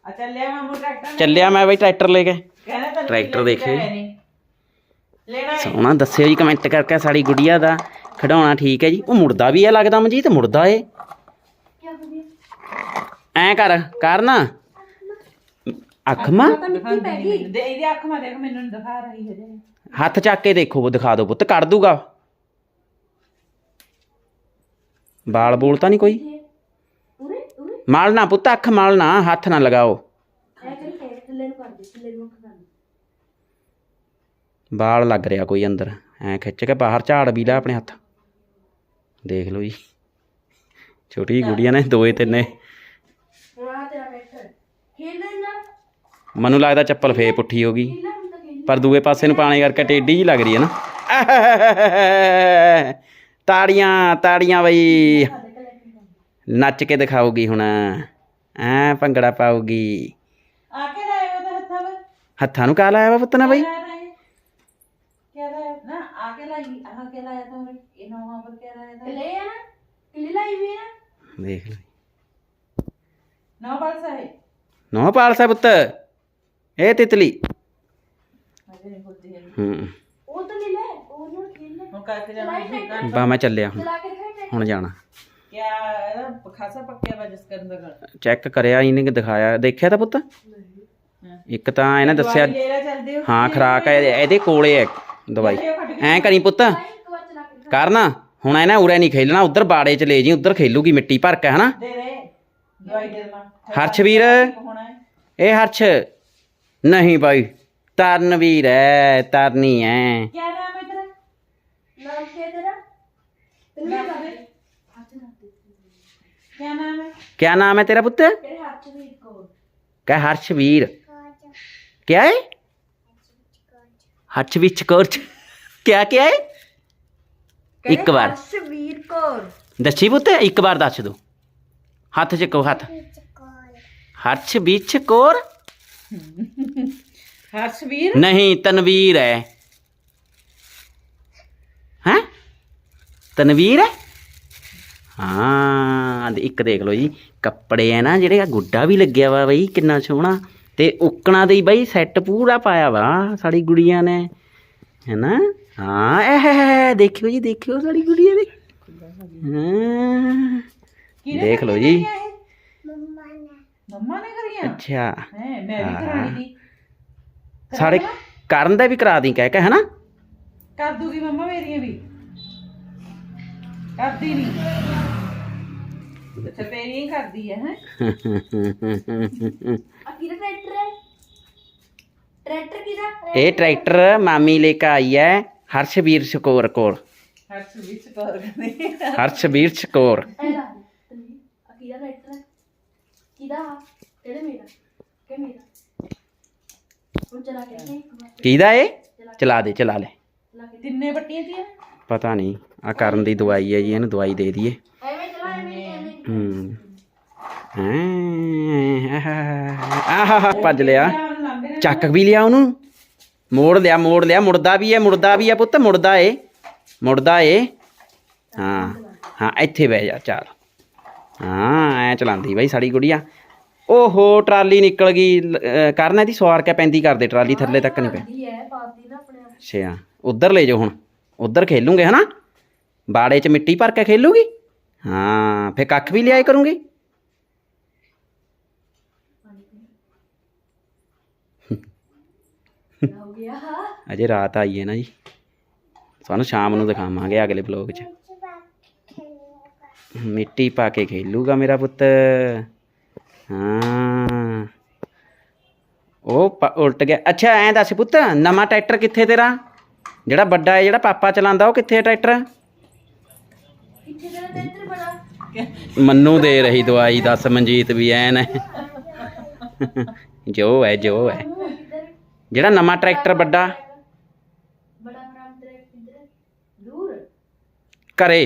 ਆ ਚੱਲਿਆ ਮਾਮੂ ਟਰੈਕਟਰ ਚੱਲਿਆ ਮੈਂ ਬਾਈ ਟਰੈਕਟਰ ਲੈ ਕੇ। ਟਰੈਕਟਰ ਦੇਖੇ। ਸੋਹਣਾ ਦੱਸਿਓ ਜੀ ਕਮੈਂਟ ਕਰਕੇ ਸਾਡੀ ਗੁੜੀਆ ਦਾ। ਖਿਡੌਣਾ ਠੀਕ ਹੈ ਜੀ। ਉਹ ਮੁੜਦਾ ਵੀ ਹੈ ਲੱਗਦਾ ਮਨਜੀਤ, ਮੁੜਦਾ ਏ। ਐ ਕਰ ਕਰ ਨਾ ਅੱਖ ਮਾਂ ਮਿੱਟੀ ਪੈ ਗਈ ਦੇ ਇਹਦੀ ਅੱਖ ਮਾ ਦੇਖ ਮੈਨੂੰ ਨੀ ਦਿਖਾ ਰਹੀ ਹੈ ਜੇ ਹੱਥ ਚੱਕ ਕੇ ਦੇਖੋ ਉਹ ਦਿਖਾ ਦਿਓ ਪੁੱਤ ਕੱਢ ਦੂਗਾ। ਬਾਲ ਬੋਲ ਤਾਂ ਨਹੀਂ ਕੋਈ? ਉਰੇ ਉਰੇ। ਮਾਲ ਨਾ ਪੁੱਤ ਅੱਖ ਮਾਲ ਨਾ ਹੱਥ ਨਾ ਲਗਾਓ। ਐ ਕਰੀ ਫੇਰ ਥੱਲੇ ਨੂੰ ਕਰ ਦੇ ਥੱਲੇ ਨੂੰ ਕਰ ਦੇ। ਬਾਲ ਲੱਗ ਰਿਹਾ ਕੋਈ ਅੰਦਰ। ਐ ਖਿੱਚ ਕੇ ਬਾਹਰ ਝਾੜ ਵੀ ਲੈ ਆਪਣੇ ਹੱਥ। ਦੇਖ ਲਓ ਜੀ। ਛੋਟੀ ਜਿਹੀ ਗੁੜੀਆਂ ਨੇ ਦੋਏ ਤਿੰਨੇ ਹੁਣ ਆ ਤੇਰਾ ਟਰੈਕਟਰ ਖੇਲ ਲੈਣਾ ਮੈਨੂੰ ਲੱਗਦਾ ਚੱਪਲ ਫੇ ਪੁੱਠੀ ਹੋ ਗਈ। ਪਰ ਦੂਏ ਪਾਸੇ ਨੂੰ ਪਾਣੀ ਕਰਕੇ ਟੇਢੀ ਜੀ ਲੱਗ ਰਹੀ ਹੈ ਨਾ। ਤਾੜੀਆਂ ਤਾੜੀਆਂ ਬਈ। ਨੱਚ ਕੇ ਦਿਖਾਉਗੀ ਹੁਣ। ਐ ਭੰਗੜਾ ਪਾਉਗੀ ਹੱਥਾਂ ਨੂੰ ਕਾ ਲਾਇਆ ਵਾ ਪੁੱਤ ਨਾ ਬਈ? ਕਿਆ ਨਾ ਆ ਕੇ ਲਾਈ ਆ ਕੇ ਲਾਇਆ ਤਾਂ ਇਹ ਨਵਾਂ ਪਰ ਕਿਆ ਲਾਇਆ ਤਾਂ ਲੈ ਆ ਕਿਲੀ ਲਾਈ ਵੀ ਨਾ ਦੇਖ ਲੈ। ਨਾ ਬਲ ਸਾਹਿਬ ਨੋ ਪਾਲ ਸਾਹਿਬ ਪੁੱਤ। ਇਹ ਤਿਤਲੀ। ਹੂੰ। ਮੈਂ ਚੱਲਿਆ ਹੁਣ। ਹੁਣ ਜਾਣਾ। ਚੈੱਕ ਕਰਿਆ ਇਹਨੇ ਕਿ ਦਿਖਾਇਆ। ਦੇਖਿਆ ਤਾਂ ਪੁੱਤ? ਇੱਕ ਤਾਂ ਇਹਨੇ ਦੱਸਿਆ ਹਾਂ, ਖਰਾਕ ਹੈ, ਇਹਦੇ ਕੋਲੇ ਹੈ ਦਵਾਈ। ਐ ਕਰੀ ਪੁੱਤ। ਕਰਨਾ। ਹੁਣ ਇਹਨੇ ਉਰੇ ਨਹੀਂ ਖੇਲਣਾ, ਉਧਰ ਬਾੜੇ ਚ ਲੈ ਜੀ, ਉਧਰ ਖੇਲੂਗੀ ਮਿੱਟੀ ਭਰ ਕੇ, ਹਨਾ? दे दे दवाई दे देना ਹਰਸ਼ਵੀਰ होना है ਇਹ ਹਰਸ਼ ਨਹੀਂ ਬਾਈ ਤਰਨਵੀਰ ਹੈ ਤਰਨੀ ਹੈ क्या नाम है तेरा ਨਾਮ ਕੀ ਹੈ ਤੇਰਾ ਤੈਨੂੰ नाम ਕਰ है? ਹੱਥ ਰੱਖ ਦੇ ਕਿਆ क्या नाम है ਨਾਮ ਹੈ ਤੇਰਾ ਪੁੱਤ ਤੇਰੇ ਹੱਥ ਵੀ ਕੋ ਕਹ ਹਰਸ਼ਵੀਰ ਕਿਆ ਹੈ ਹਰਸ਼ ਵਿੱਚ ਕੋਰਚ ਕਿਆ ਕਿਆ ਹੈ ਇੱਕ ਵਾਰ ਹਰਸ਼ਵੀਰ ਕੌਰ ਦੱਸੀ ਪੁੱਤ ਇੱਕ ਵਾਰ ਦੱਸ ਦੋ ਹੱਥ ਚੱਕੋ ਹੱਥ। ਹਰਸ਼ ਵਿੱਚ ਕੋਰ ਹਰਸ਼ਵੀਰ ਨਹੀਂ ਤਨਵੀਰ ਹੈ ਹੈ? ਤਨਵੀਰ ਹੈ ਹਾਂ ਇੱਕ ਦੇਖ ਲਓ ਜੀ ਕੱਪੜੇ ਆ ਨਾ ਜਿਹੜੇ ਆ ਗੁੱਡਾ ਵੀ ਲੱਗਿਆ ਵਾ ਬਈ ਕਿੰਨਾ ਸੋਹਣਾ। ਤੇ ਉਕਣਾ ਦੇ ਬਾਈ ਸੈੱਟ ਪੂਰਾ ਪਾਇਆ ਵਾ ਸਾਡੀ ਗੁੜੀਆਂ ਨੇ। ਹੈਨਾ? ਹਾਂ ਇਹ ਦੇਖਿਓ ਜੀ ਦੇਖਿਓ ਸਾਡੀ ਗੁੜੀਆਂ ਨੇ। ਹਾਂ। ਦੇਖ ਲਓ ਜੀ मम्मा ने करी है ਅੱਛਾ हैं मैं भी करानी थी ਸਾਡੇ ਕਰਨ ਦਾ ਵੀ ਕਰਾ ਦੀ ਕਹਿ ਕੇ ਹੈਨਾ कर दूंगी मम्मा मेरी भी करती नहीं अच्छा तेरी ही कर दी है हैं ਆ ਕਿਹਦਾ ਟਰੈਕਟਰ ਹੈ ਟਰੈਕਟਰ ਕਿਹਦਾ ਇਹ ਟਰੈਕਟਰ ਮਾਮੀ ਲੈ ਕੇ ਆਈ ਹੈ ਹਰਸ਼ਵੀਰ ਸਕੋਰ ਕੋਲ हर्ष विच कर करनी ਹਰਸ਼ਵੀਰ ਸਕੋਰ ਐ ਲਾ ਦੇ ਤੈਨੂੰ ਆ ਕਿਹਦਾ ਲੈਟਰ ਹੈ? ਕਿਹਦਾ? ਕਿਹੜੇ ਮੇਰਾ? ਕਿ ਮੇਰਾ? ਹੁਣ ਚਲਾ ਕੇ ਨਹੀਂ ਕਿਹਦਾ ਏ ਚਲਾ ਦੇ ਚਲਾ ਲੈ। ਚਲਾ ਕੇ। ਤਿੰਨੇ ਪੱਟੀਆਂ ਪਤਾ ਨਹੀਂ ਆ ਕਰਨ ਦੀ ਦਵਾਈ ਹੈ ਜੀ ਇਹਨੂੰ ਦਵਾਈ ਦੇ ਦਈਏ। ਐਵੇਂ ਚਲਾ ਐਵੇਂ ਐਵੇਂ ਹੂੰ। ਆਹ ਭੱਜ ਲਿਆ। ਚੱਕ ਵੀ ਲਿਆ ਉਹਨੂੰ। ਮੋੜ ਲਿਆ ਮੋੜ ਲਿਆ ਮੁੜਦਾ ਵੀ ਹੈ ਮੁੜਦਾ ਵੀ ਹੈ ਪੁੱਤ ਮੁੜਦਾ ਏ। ਮੁੜਦਾ ਏ। ਹਾਂ ਹਾਂ ਇੱਥੇ ਬਹਿ ਜਾ ਚਾਰ ਹਾਂ ਐ ਚਲਾਉਂਦੀ ਬਾਈ ਸਾਡੀ ਗੁੜੀਆ। ਓਹੋ ਟਰਾਲੀ ਨਿਕਲ ਗਈ। ਕਰਨ ਇਹਦੀ ਸਵਾਰ ਕੇ ਪੈਂਦੀ ਕਰਦੇ ਟਰਾਲੀ ਥੱਲੇ ਤੱਕ ਨਹੀਂ ਪੈ ਅੱਛਾ ਉਧਰ ਲੈ ਜਾਓ ਹੁਣ। ਉਧਰ ਖੇਲੂਗੇ ਹਨਾ? ਬਾੜੇ 'ਚ ਮਿੱਟੀ ਭਰ ਕੇ ਖੇਲੂਗੀ? ਹਾਂ ਫੇ ਕੱਖ ਵੀ ਲਿਆਏ ਕਰੂੰਗੀ? ਅਜੇ ਰਾਤ ਆਈ ਹੈ ਨਾ ਜੀ। ਤੁਹਾਨੂੰ ਸ਼ਾਮ ਨੂੰ ਦਿਖਾਵਾਂਗੇ ਅਗਲੇ ਬਲੌਗ 'ਚ। ਮਿੱਟੀ ਪਾ ਕੇ ਖੇਲੂਗਾ ਮੇਰਾ ਪੁੱਤ। ਹਾਂ। ਉਹ ਉਲਟ ਗਿਆ। ਅੱਛਾ ਐਂ ਦੱਸ ਪੁੱਤ ਨਵਾਂ ਟਰੈਕਟਰ ਕਿੱਥੇ ਤੇਰਾ? ਜਿਹੜਾ ਵੱਡਾ ਹੈ ਜਿਹੜਾ ਪਾਪਾ ਚਲਾਉਂਦਾ ਉਹ ਕਿੱਥੇ ਹੈ ਟਰੈਕਟਰ? ਟਰੈਕਟਰ ਮੰਨੂ ਦੇ ਰਹੀ ਦਵਾਈ ਦੱਸ ਮਨਜੀਤ ਵੀ ਐਨ ਹੈ। ਜੋ ਹੈ ਜੋ ਹੈ। ਜਿਹੜਾ ਨਵਾਂ ਟਰੈਕਟਰ ਵੱਡਾ? ਬੜਾ ਬਰਾਮ ਤੇਰਾ ਕਿੱਧਰ ਦੂਰ। ਕਰੇ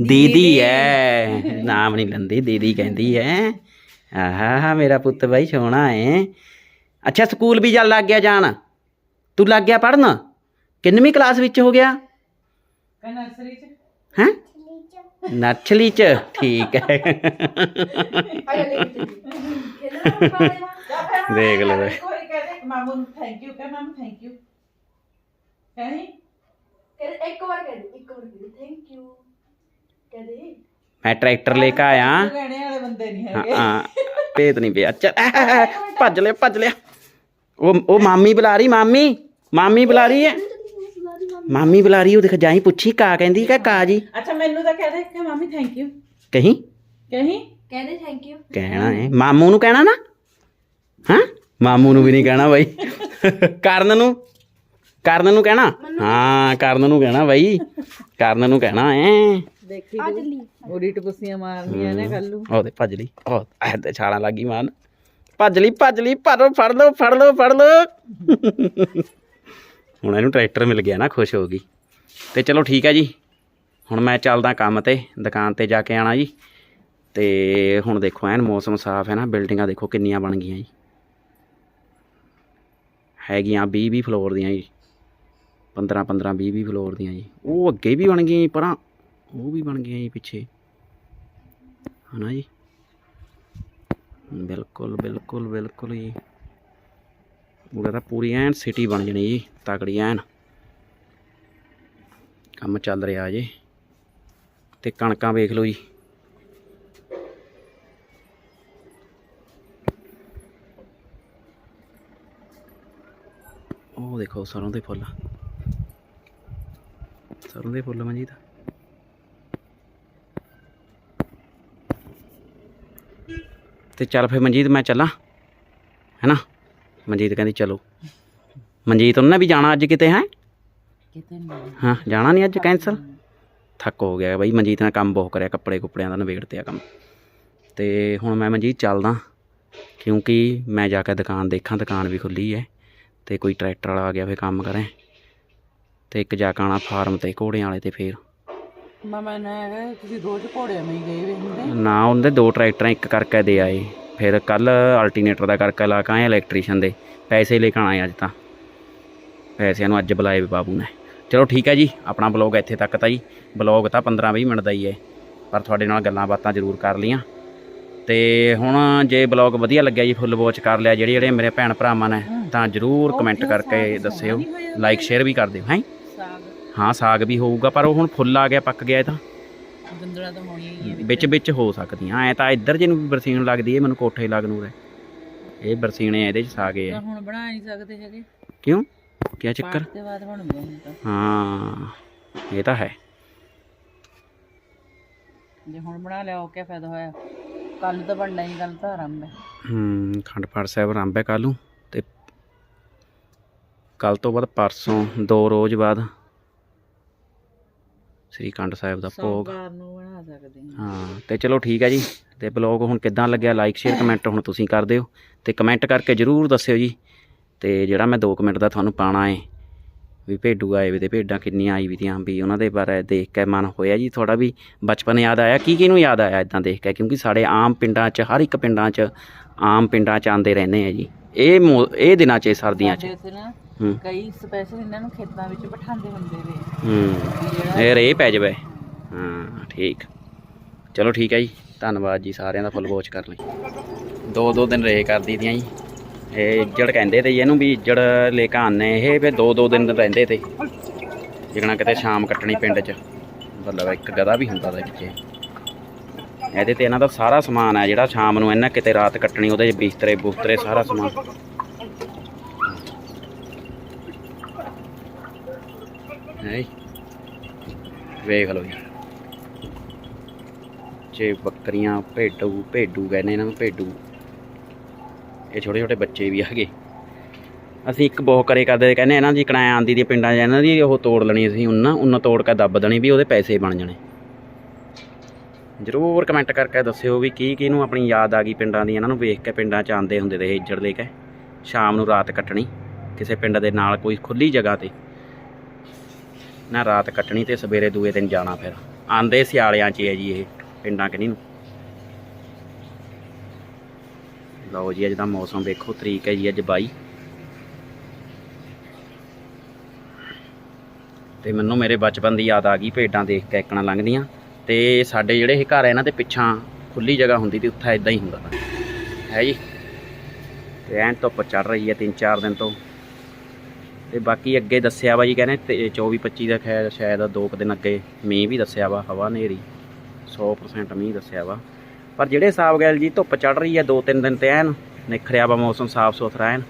ਦੀਦੀ। ਐ। ਨਾਮ ਨਹੀਂ ਲੰਦੀ ਦੀਦੀ ਕਹਿੰਦੀ ਹੈ ਆਹਾ ਮੇਰਾ ਪੁੱਤ ਬਾਈ ਸੋਹਣਾ ਹੈ ਅੱਛਾ ਸਕੂਲ ਵੀ ਜਲ ਲੱਗ ਗਿਆ ਜਾਣ। ਤੂੰ ਲੱਗ ਗਿਆ ਪੜਨ ਕਿੰਨਵੀਂ ਕਲਾਸ ਵਿੱਚ ਹੋ ਗਿਆ? ਨਰਸਰੀ ਚ। ਹੈ? ਨਰਸਰੀ ਚ। ਠੀਕ ਹੈ ਦੇਖ ਲਓ। ਮਾਮੂ ਥੈਂਕ ਯੂ ਕਹਿ ਮਾਮੂ ਥੈਂਕ ਯੂ ਕਹਿ ਕਹਿੰਦੇ ਇੱਕ ਵਾਰ ਕਹਿੰਦੇ ਇੱਕ ਵਾਰ ਕਹਿੰਦੇ ਥੈਂਕ ਯੂ ਕਹਿੰਦੇ ਮੈਂ ਟਰੈਕਟਰ ਲੈ ਕੇ ਆਇਆ। ਲੈਣੇ ਵਾਲੇ ਬੰਦੇ ਨਹੀਂ ਹਾਂ ਹੈਗੇ। ਹਾਂ ਭੇਤ ਨਹੀਂ ਪਿਆ। ਚੱਲ ਭੱਜ ਲਿਆ ਭੱਜ ਲਿਆ। ਉਹ ਉਹ ਮਾਮੀ ਬੁਲਾ ਰਹੀ ਮਾਮੀ। ਮਾਮੀ ਬੁਲਾ ਰਹੀ ਹੈ। ਮਾਮੀ ਬੁਲਾ ਰਹੀ ਉਹ ਦੇਖ ਜਾਈ ਪੁੱਛੀ ਕਾ ਕਹਿੰਦੀ ਕਿ ਕਾ ਜੀ। ਅੱਛਾ ਮੈਨੂੰ ਤਾਂ ਕਹਦੇ ਕਿ ਮਾਮੀ ਥੈਂਕ ਯੂ ਕਹੀਂ? ਕਹੀਂ? ਕਹਿੰਦੇ ਥੈਂਕ ਯੂ ਕਹਿਣਾ ਹੈ। ਮਾਮੂ ਨੂੰ ਕਹਿਣਾ ਨਾ? ਹਾਂ? ਮਾਮੂ ਨੂੰ ਵੀ ਨਹੀਂ ਕਹਿਣਾ ਬਾਈ। ਕਰਨ ਨੂੰ? ਕਰਨ ਨੂੰ ਕਹਿਣਾ? ਹਾਂ ਕਰਨ ਨੂੰ ਕਹਿਣਾ ਬਾਈ। ਕਰਨ ਨੂੰ ਕਹਿਣਾ ਹੈ ਦੇਖੀ ਉਹਦੀ ਟਪੂਸੀਆਂ ਮਾਰਨੀਆਂ ਨੇ ਕੱਲ ਨੂੰ। ਉਹਦੇ ਭੱਜ ਲਈ। ਉਹ ਐ ਤੇ ਛਾਲਾਂ ਲੱਗੀ ਮਾਰਨ। ਭੱਜ ਲਈ ਭੱਜ ਲਈ ਪਰ ਫੜ ਲਓ ਫੜ ਲਓ ਫੜ ਲਓ। ਹੁਣ ਇਹਨੂੰ ਟਰੈਕਟਰ ਮਿਲ ਗਿਆ ਨਾ ਖੁਸ਼ ਹੋ ਗਈ। ਤੇ ਚਲੋ ਠੀਕ ਹੈ ਜੀ। ਹੁਣ ਮੈਂ ਚੱਲਦਾ ਕੰਮ ਤੇ ਦੁਕਾਨ ਤੇ ਜਾ ਕੇ ਆਣਾ ਜੀ। ਤੇ ਹੁਣ ਦੇਖੋ ਐਨ ਮੌਸਮ ਸਾਫ਼ ਹੈ ਨਾ ਬਿਲਡਿੰਗਾਂ ਦੇਖੋ ਕਿੰਨੀਆਂ ਬਣ ਗਈਆਂ ਜੀ। ਹੈਗੀਆਂ 20 20 ਫਲੋਰ ਦੀਆਂ ਜੀ। 15 15 20 20 ਫਲੋਰ ਦੀਆਂ ਜੀ। ਉਹ ਅੱਗੇ ਵੀ ਬਣ ਗਈਆਂ ਜੀ ਪਰਾਂ, ਉਹ ਵੀ ਬਣ ਗਈਆਂ ਜੀ ਪਿੱਛੇ। ਹਨਾ ਜੀ? ਬਿਲਕੁਲ ਬਿਲਕੁਲ ਬਿਲਕੁਲ ਜੀ। ਉਹਦਾ ਤਾਂ ਪੂਰੀ ਐਨ ਸਿਟੀ ਬਣ ਜਣੀ ਜੀ, ਤਕੜੀ ਐਨ। ਕੰਮ ਚੱਲ ਰਿਹਾ ਜੀ। ਤੇ ਕਣਕਾਂ ਵੇਖ ਲਓ ਜੀ। ਉਹ ਦੇਖੋ ਸਰੋਂ ਦੇ ਫੁੱਲ। ਸਰੋਂ ਦੇ ਫੁੱਲ ਮਨਜੀਤ। ਤੇ ਚੱਲ ਫੇ ਮਨਜੀਤ ਮੈਂ ਚੱਲਾਂ ਹੈਨਾ? ਮਨਜੀਤ ਕਹਿੰਦੀ ਚਲੋ। ਮਨਜੀਤ ਉਹਨੇ ਵੀ ਜਾਣਾ ਅੱਜ ਕਿਤੇ ਹੈ? ਕਿਤੇ ਨਹੀਂ। ਹਾਂ ਜਾਣਾ ਨਹੀਂ ਅੱਜ ਕੈਂਸਲ? ਥੱਕ ਹੋ ਗਿਆ ਬਈ ਮਨਜੀਤ ਨੇ ਕੰਮ ਬਹੁਤ ਕਰਿਆ ਕੱਪੜੇ ਕੁੱਪੜਿਆਂ ਦਾ ਨਵੇੜ ਤੇ ਆ ਕੰਮ। ਤੇ ਹੁਣ ਮੈਂ ਮਨਜੀਤ ਚੱਲਦਾ ਕਿਉਂਕਿ ਮੈਂ ਜਾ ਕੇ ਦੁਕਾਨ ਦੇਖਾਂ ਦੁਕਾਨ ਵੀ ਖੁੱਲੀ ਹੈ ਤੇ ਕੋਈ ਟਰੈਕਟਰ ਵਾਲਾ ਆ ਗਿਆ ਫੇ ਕੰਮ ਕਰੇ। ਤੇ ਇੱਕ ਜਾ ਕੇ ਆਉਣਾ ਫਾਰਮ ਤੇ ਘੋੜਿਆਂ ਵਾਲੇ ਤੇ ਫੇਰ। ਮਾਮਾ ਨੇ ਹੈਗਾ ਤੁਸੀਂ ਰੋਜ਼ ਘੋੜਿਆਂ ਵਿੱਚ ਗਏ ਵੇ ਹੁੰਦੇ। ਨਾ ਉਹਦੇ ਦੋ ਟਰੈਕਟਰਾਂ ਇੱਕ ਕਰਕੇ ਦੇ ਆਏ। ਫਿਰ ਕੱਲ ਅਲਟਰਨੇਟਰ ਦਾ ਕਰਕੇ ਲਾ ਕੇ ਆਏ ਇਲੈਕਟ੍ਰੀਸ਼ੀਅਨ ਦੇ। ਪੈਸੇ ਲੈ ਕੇ ਆਏ ਅੱਜ ਤਾਂ। ਪੈਸਿਆਂ ਨੂੰ ਅੱਜ ਬੁਲਾਏ ਵੀ ਬਾਬੂ ਨੇ। ਚਲੋ ਠੀਕ ਹੈ ਜੀ ਆਪਣਾ ਬਲੌਗ ਇੱਥੇ ਤੱਕ ਤਾਂ ਜੀ। ਬਲੌਗ ਤਾਂ 15-20 ਮਿੰਟ ਦਾ ਹੀ ਹੈ। ਪਰ ਤੁਹਾਡੇ ਨਾਲ ਗੱਲਾਂ ਬਾਤਾਂ ਜ਼ਰੂਰ ਕਰ ਲੀਆਂ ਤੇ ਹੁਣ ਜੇ ਬਲੌਗ ਵਧੀਆ ਲੱਗਿਆ ਜੀ ਫੁੱਲ ਵਾਚ ਕਰ ਲਿਆ। ਜਿਹੜੇ ਜਿਹੜੇ ਮੇਰੇ ਭੈਣ ਭਰਾਵਾਂ ਨੇ ਤਾਂ ਜ਼ਰੂਰ ਕਮੈਂਟ ਕਰਕੇ ਦੱਸਿਓ। ਲਾਈਕ ਸ਼ੇਅਰ ਵੀ ਕਰ ਦਿਓ ਹੈਂ? ਹਾਂ ਸਾਗ ਵੀ ਹੋਊਗਾ ਪਰ ਉਹ ਹੁਣ ਫੁੱਲ ਆ ਗਿਆ ਪੱਕ ਗਿਆ ਇਹ ਤਾਂ। ਗੰਦੜਾ ਤਾਂ ਹੋਣੀ ਹੀ ਹੈ ਵਿੱਚ ਵਿੱਚ ਹੋ ਸਕਦੀਆਂ ਐ ਤਾਂ ਇੱਧਰ ਜਿਹਨੂੰ ਵੀ ਬਰਸੀਨ ਲੱਗਦੀ ਹੈ ਮੈਨੂੰ ਕੋਠੇ ਲੱਗ ਨੂੰ ਰੇ ਇਹ ਬਰਸੀਨੇ ਆ, ਇਹਦੇ ਚ ਸਾਗੇ ਆ ਹੁਣ ਬਣਾ ਨਹੀਂ ਸਕਦੇ ਹੈਗੇ। ਕਿਉਂ? ਕੀ ਚੱਕਰ? ਪਾਠ ਦੇ ਬਾਅਦ ਬਣੂਗਾ ਹੁਣ ਤਾਂ। ਹਾਂ ਇਹ ਤਾਂ ਹੈ। ਜੇ ਹੁਣ ਬਣਾ ਲਿਆ ਕਿਆ ਫਾਇਦਾ ਹੋਇਆ? ਕੱਲ ਤਾਂ ਬਣਨਾ ਹੀ ਕੱਲ ਤਾਂ ਆਰੰਭ ਹੈ। ਹੂੰ ਖੰਡ ਪਾਠ ਸਾਹਿਬ ਆਰੰਭ ਹੈ ਕੱਲ੍ਹ ਨੂੰ ਤੇ ਕੱਲ ਤੋਂ ਬਾਅਦ ਪਰਸੋਂ ਦੋ ਰੋਜ਼ ਬਾਅਦ ਸ੍ਰੀ ਕੰਡ ਸਾਹਿਬ ਦਾ ਭੋਗ। ਸੋਮਵਾਰ ਨੂੰ ਬਣਾ ਸਕਦੇ ਹਾਂ। ਹਾਂ ਤੇ ਚਲੋ ਠੀਕ ਹੈ ਜੀ। ਤੇ ਬਲੌਗ ਹੁਣ ਕਿੱਦਾਂ ਲੱਗਿਆ ਲਾਈਕ ਸ਼ੇਅਰ ਕਮੈਂਟ ਹੁਣ ਤੁਸੀਂ ਕਰ ਦਿਓ। ਤੇ ਕਮੈਂਟ ਕਰਕੇ ਜਰੂਰ ਦੱਸਿਓ ਜੀ। ਤੇ ਜਿਹੜਾ ਮੈਂ 2 ਕਮੈਂਟ ਦਾ ਤੁਹਾਨੂੰ ਪਾਣਾ ਹੈ ਵੀ ਭੇਡੂ ਆਏ ਵੀ ਤੇ ਭੇਡਾਂ ਕਿੰਨੀਆਂ ਆਈ ਵੀ ਤੀਆਂ ਵੀ ਉਹਨਾਂ ਦੇ ਬਾਰੇ ਦੇਖ ਕੇ ਮਨ ਹੋਇਆ ਜੀ ਥੋੜਾ ਵੀ। ਬਚਪਨ ਯਾਦ ਆਇਆ ਕੀ ਕੀ ਨੂੰ ਯਾਦ ਆਇਆ ਇਦਾਂ ਦੇਖ ਕੇ? ਕਿਉਂਕਿ ਸਾਡੇ ਆਮ ਪਿੰਡਾਂ 'ਚ ਹਰ ਇੱਕ ਪਿੰਡਾਂ 'ਚ ਆਮ ਪਿੰਡਾਂ 'ਚ ਆਉਂਦੇ ਰਹਿੰਦੇ ਆ ਜੀ। ਇਹ ਮੌ- ਇਹ ਦਿਨਾਂ 'ਚ ਸਰਦੀਆਂ 'ਚ। ਸਾਡੇ ਉੱਥੇ ਨਾ ਹੂੰ। ਕਈ ਸਪੈਸ਼ਲ ਇਹਨਾਂ ਨੂੰ ਖੇਤਾਂ ਵਿੱਚ ਬਿਠਾਉਂਦੇ ਹੁੰਦੇ ਨੇ। ਹੂੰ। ਵੀ ਇਹ ਰੇ ਪੈ ਜਾਵੇ। ਹਾਂ। ਠੀਕ। ਚਲੋ ਠੀਕ ਹੈ ਜੀ। ਧੰਨਵਾਦ ਜੀ ਸਾਰਿਆਂ ਦਾ ਫੁੱਲ ਵਾਚ ਕਰ ਲਈ। ਦੋ ਦੋ ਦਿਨ ਰੇ ਕਰਦੀ ਦੀਆਂ ਜੀ। ਇਹ ਇੱਜੜ ਕਹਿੰਦੇ ਤੇ ਇਹਨੂੰ ਵੀ ਇੱਜੜ ਲੈ ਕੇ ਆਨੇ ਇਹ ਫਿਰ ਦੋ ਦੋ ਦਿਨ ਰਹਿੰਦੇ ਤੇ। ਜਿਗਣਾ ਕਿਤੇ ਸ਼ਾਮ ਕੱਟਣੀ ਪਿੰਡ 'ਚ। ਮਤਲਬ ਇੱਕ ਗਧਾ ਵੀ ਹੁੰਦਾ ਦਾ ਪਿੱਛੇ ਇਹਦੇ ਤੇ ਇਹਨਾਂ ਦਾ ਸਾਰਾ ਸਮਾਨ ਹੈ ਜਿਹੜਾ ਸ਼ਾਮ ਨੂੰ ਇਹਨਾਂ ਕਿਤੇ ਰਾਤ ਕੱਟਣੀ ਉਹਦੇ 'ਚ ਬਿਸਤਰੇ ਬੁਸਤਰੇ ਸਾਰਾ ਸਮਾਨ। ਹੈ ਵੇਖ ਲਓ ਜੀ। ਜੇ ਬੱਕਰੀਆਂ ਭੇਡੂ ਭੇਡੂ ਕਹਿੰਦੇ ਇਹਨਾਂ ਨੂੰ ਭੇਡੂ। ਇਹ ਛੋਟੇ ਛੋਟੇ ਬੱਚੇ ਵੀ ਹੈਗੇ। ਅਸੀਂ ਇੱਕ ਬਹੁਤ ਕਰੇ ਕਰਦੇ ਕਹਿੰਦੇ ਇਹਨਾਂ ਦੀ ਕਣਾਇਆ ਆਂਦੀ ਦੀ ਪਿੰਡਾਂ 'ਚ ਇਹਨਾਂ ਦੀ ਉਹ ਤੋੜ ਲੈਣੀ ਅਸੀਂ ਉਹਨਾਂ ਉਹਨਾਂ ਤੋੜ ਕੇ ਦੱਬ ਦੇਣੀ ਵੀ ਉਹਦੇ ਪੈਸੇ ਬਣ ਜਾਣੇ। ਜ਼ਰੂਰ ਕਮੈਂਟ ਕਰਕੇ ਦੱਸਿਓ ਵੀ ਕੀ ਕੀ ਨੂੰ ਆਪਣੀ ਯਾਦ ਆ ਗਈ ਪਿੰਡਾਂ ਦੀ, ਇਹਨਾਂ ਨੂੰ ਵੇਖ ਕੇ ਪਿੰਡਾਂ 'ਚ ਆਉਂਦੇ ਹੁੰਦੇ ਤੇ ਇਹ ਇੱਜੜ ਲੈ ਕੇ, ਸ਼ਾਮ ਨੂੰ ਰਾਤ ਕੱਟਣੀ, ਕਿਸੇ ਪਿੰਡ ਦੇ ਨਾਲ ਕੋਈ ਖੁੱਲੀ ਜਗ੍ਹਾ ਤੇ। ਨਾ ਰਾਤ ਕੱਟਣੀ ਤੇ ਸਵੇਰੇ ਦੂਏ ਦਿਨ ਜਾਣਾ ਫਿਰ। ਆਂਦੇ ਸਿਆਲਿਆਂ 'ਚ ਹੈ ਜੀ ਇਹ, ਪਿੰਡਾਂ ਕਨੀ ਨੂੰ। ਲਓ ਜੀ, ਅੱਜ ਦਾ ਮੌਸਮ ਵੇਖੋ, ਤਰੀਕ ਹੈ ਜੀ ਅੱਜ 22 ਤੇ ਮੈਨੂੰ ਮੇਰੇ ਬਚਪਨ ਦੀ ਯਾਦ ਆ ਗਈ ਭੇਡਾਂ ਦੇਖ ਕੇ ਇੱਕਣਾ ਲੰਘਦੀਆਂ। ਤੇ ਸਾਡੇ ਜਿਹੜੇ ਇਹ ਘਰ ਹੈ ਇਹਨਾਂ ਦੇ ਪਿੱਛਾਂ ਖੁੱਲੀ ਜਗ੍ਹਾ ਹੁੰਦੀ ਤੇ ਉੱਥੇ ਇਦਾਂ ਹੀ ਹੁੰਦਾ। ਤਾ। ਹੈ ਜੀ? ਤੇ ਐਨ ਧੁੱਪ ਚੜ ਰਹੀ ਹੈ ਤਿੰਨ ਚਾਰ ਦਿਨ ਤੋਂ। ਤੇ ਬਾਕੀ ਅੱਗੇ ਦੱਸਿਆ ਵਾ ਜੀ ਕਹਿੰਦੇ ਤੇ 24 25 ਦਾ ਖੈਰ ਸ਼ਾਇਦ ਦੋ ਕੁ ਦਿਨ ਅੱਗੇ ਮੀਂਹ ਵੀ ਦੱਸਿਆ ਵਾ, ਹਵਾ ਹਨੇਰੀ 100% ਮੀਂਹ ਦੱਸਿਆ ਵਾ। ਪਰ ਜਿਹੜੇ ਹਿਸਾਬ ਗੈਲ ਜੀ ਧੁੱਪ ਚੜ ਰਹੀ ਹੈ ਦੋ ਤਿੰਨ ਦਿਨ ਤੇ ਐਨ ਨਿਖਰਿਆ ਵਾ ਮੌਸਮ ਸਾਫ਼ ਸੁਥਰਾ ਐਨ,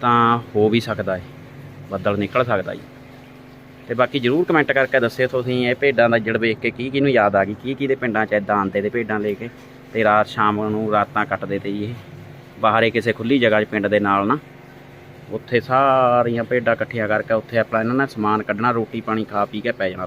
ਤਾਂ ਹੋ ਵੀ ਸਕਦਾ ਹੈ ਬੱਦਲ ਨਿਕਲ ਸਕਦਾ ਜੀ ਤੇ ਬਾਕੀ ਜਰੂਰ ਕਮੈਂਟ ਕਰਕੇ ਦੱਸਿਓ ਤੁਸੀਂ ਇਹ ਭੇਡਾਂ ਦਾ ਜੜ ਵੇਖ ਕੇ ਕੀ ਕਿਹਨੂੰ ਯਾਦ ਆ ਗਈ, ਕੀ ਕੀ ਦੇ ਪਿੰਡਾਂ 'ਚ ਇਦਾਂ ਆਉਂਦੇ ਤੇ ਭੇਡਾਂ ਲੈ ਕੇ, ਤੇ ਰਾਤ ਸ਼ਾਮ ਨੂੰ ਰਾਤਾਂ ਕੱਟਦੇ ਤੇ ਜੀ ਇਹ। ਬਾਹਰੇ ਕਿਸੇ ਖੁੱਲੀ ਜਗ੍ਹਾ 'ਚ ਪਿੰਡ ਦੇ ਨਾਲ ਨਾ ਉੱਥੇ ਸਾਰੀਆਂ ਭੇਡਾਂ ਇਕੱਠੀਆਂ ਕਰਕੇ ਉੱਥੇ ਆਪਣਾ ਇਹਨਾਂ ਨੇ ਸਮਾਨ ਕੱਢਣਾ, ਰੋਟੀ ਪਾਣੀ ਖਾ ਪੀ ਕੇ ਪੈ ਜਾਣਾ ਰਾਤ